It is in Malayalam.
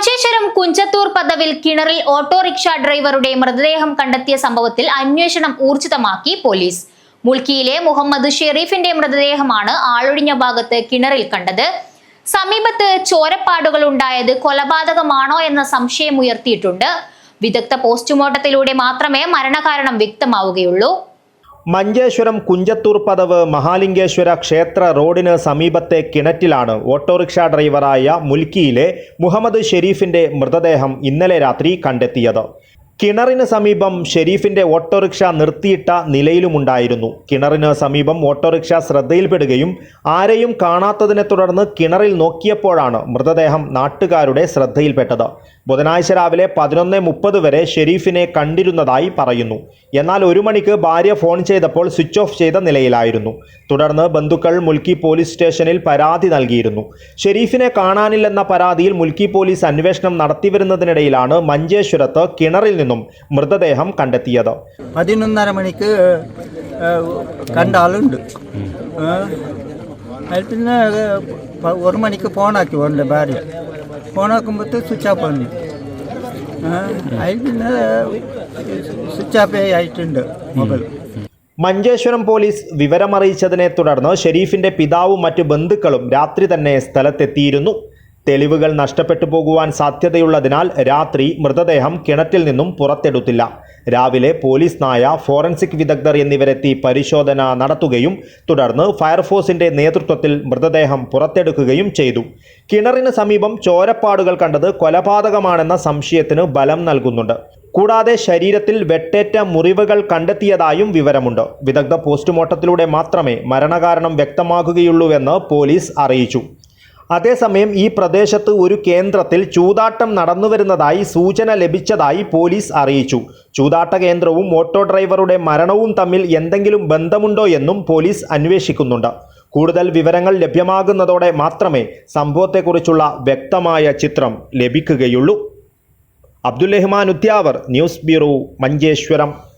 മഞ്ചേശ്വരം കുഞ്ചത്തൂർ പദവിൽ കിണറിൽ ഓട്ടോറിക്ഷ ഡ്രൈവറുടെ മൃതദേഹം കണ്ടെത്തിയ സംഭവത്തിൽ അന്വേഷണം ഊർജിതമാക്കി പോലീസ്. മുൾക്കിയിലെ മുഹമ്മദ് ഷെരീഫിന്റെ മൃതദേഹമാണ് ആളൊഴിഞ്ഞ ഭാഗത്ത് കിണറിൽ കണ്ടത്. സമീപത്ത് ചോരപ്പാടുകൾ ഉണ്ടായത് കൊലപാതകമാണോ എന്ന സംശയം ഉയർത്തിയിട്ടുണ്ട്. വിദഗ്ധ പോസ്റ്റ്മോർട്ടത്തിലൂടെ മാത്രമേ മരണകാരണം വ്യക്തമാവുകയുള്ളൂ. മഞ്ചേശ്വരം കുഞ്ചത്തൂർ പദവ് മഹാലിംഗേശ്വര ക്ഷേത്ര റോഡിന് സമീപത്തെ കിണറ്റിലാണ് ഓട്ടോറിക്ഷ ഡ്രൈവറായ മുൽക്കിയിലെ മുഹമ്മദ് ഷെരീഫിന്റെ മൃതദേഹം ഇന്നലെ രാത്രി കണ്ടെത്തിയത്. കിണറിന് സമീപം ഷെരീഫിന്റെ ഓട്ടോറിക്ഷ നിർത്തിയിട്ട നിലയിലുമുണ്ടായിരുന്നു. കിണറിന് സമീപം ഓട്ടോറിക്ഷ ശ്രദ്ധയിൽപ്പെടുകയും ആരെയും കാണാത്തതിനെ തുടർന്ന് കിണറിൽ നോക്കിയപ്പോഴാണ് മൃതദേഹം നാട്ടുകാരുടെ ശ്രദ്ധയിൽപ്പെട്ടത്. ബുധനാഴ്ച രാവിലെ പതിനൊന്ന് മുപ്പത് വരെ ഷെരീഫിനെ കണ്ടിരുന്നതായി പറയുന്നു. എന്നാൽ ഒരു മണിക്ക് ഭാര്യ ഫോൺ ചെയ്തപ്പോൾ സ്വിച്ച് ഓഫ് ചെയ്ത നിലയിലായിരുന്നു. തുടർന്ന് ബന്ധുക്കൾ മുൽക്കി പോലീസ് സ്റ്റേഷനിൽ പരാതി നൽകിയിരുന്നു. ഷെരീഫിനെ കാണാനില്ലെന്ന പരാതിയിൽ മുൽക്കി പോലീസ് അന്വേഷണം നടത്തിവരുന്നതിനിടയിലാണ് മഞ്ചേശ്വരത്ത് കിണറിൽ നിന്നും മൃതദേഹം കണ്ടെത്തിയത്. പതിനൊന്നര മണിക്ക് കണ്ട ആളുണ്ട്. പിന്നെ ഒരു മണിക്ക് ഫോണാക്കി എന്റെ ഭാര്യ. ഫോണാക്കുമ്പോൾ സ്വിച്ച് ഓഫ് ഏഹ്, അതിൽ പിന്നെ സ്വിച്ച് ഓഫ് ആയിട്ടുണ്ട് മൊബൈൽ. മഞ്ചേശ്വരം പോലീസ് വിവരമറിയിച്ചതിനെ തുടർന്ന് ഷെരീഫിന്റെ പിതാവും മറ്റു ബന്ധുക്കളും രാത്രി തന്നെ സ്ഥലത്തെത്തിയിരുന്നു. തെളിവുകൾ നഷ്ടപ്പെട്ടു പോകുവാൻ സാധ്യതയുള്ളതിനാൽ രാത്രി മൃതദേഹം കിണറ്റിൽ നിന്നും പുറത്തെടുത്തില്ല. രാവിലെ പോലീസ് നായ ഫോറൻസിക് വിദഗ്ധർ എന്നിവരെത്തി പരിശോധന നടത്തുകയും തുടർന്ന് ഫയർഫോഴ്സിന്റെ നേതൃത്വത്തിൽ മൃതദേഹം പുറത്തെടുക്കുകയും ചെയ്തു. കിണറിന് സമീപം ചോരപ്പാടുകൾ കണ്ടത് കൊലപാതകമാണെന്ന സംശയത്തിന് ബലം നൽകുന്നുണ്ട്. കൂടാതെ ശരീരത്തിൽ വെട്ടേറ്റ മുറിവുകൾ കണ്ടെത്തിയതായും വിവരമുണ്ട്. വിദഗ്ധ പോസ്റ്റ്മോർട്ടത്തിലൂടെ മാത്രമേ മരണകാരണം വ്യക്തമാകുകയുള്ളൂവെന്ന് പോലീസ് അറിയിച്ചു. അതേസമയം ഈ പ്രദേശത്ത് ഒരു കേന്ദ്രത്തിൽ ചൂതാട്ടം നടന്നുവരുന്നതായി സൂചന ലഭിച്ചതായി പോലീസ് അറിയിച്ചു. ചൂതാട്ട കേന്ദ്രവും ഓട്ടോ ഡ്രൈവറുടെ മരണവും തമ്മിൽ എന്തെങ്കിലും ബന്ധമുണ്ടോ എന്നും പോലീസ് അന്വേഷിക്കുന്നുണ്ട്. കൂടുതൽ വിവരങ്ങൾ ലഭ്യമാകുന്നതോടെ മാത്രമേ സംഭവത്തെക്കുറിച്ചുള്ള വ്യക്തമായ ചിത്രം ലഭിക്കുകയുള്ളൂ. Abdul Rahman Uthyavar news bureau Manjeshwaram.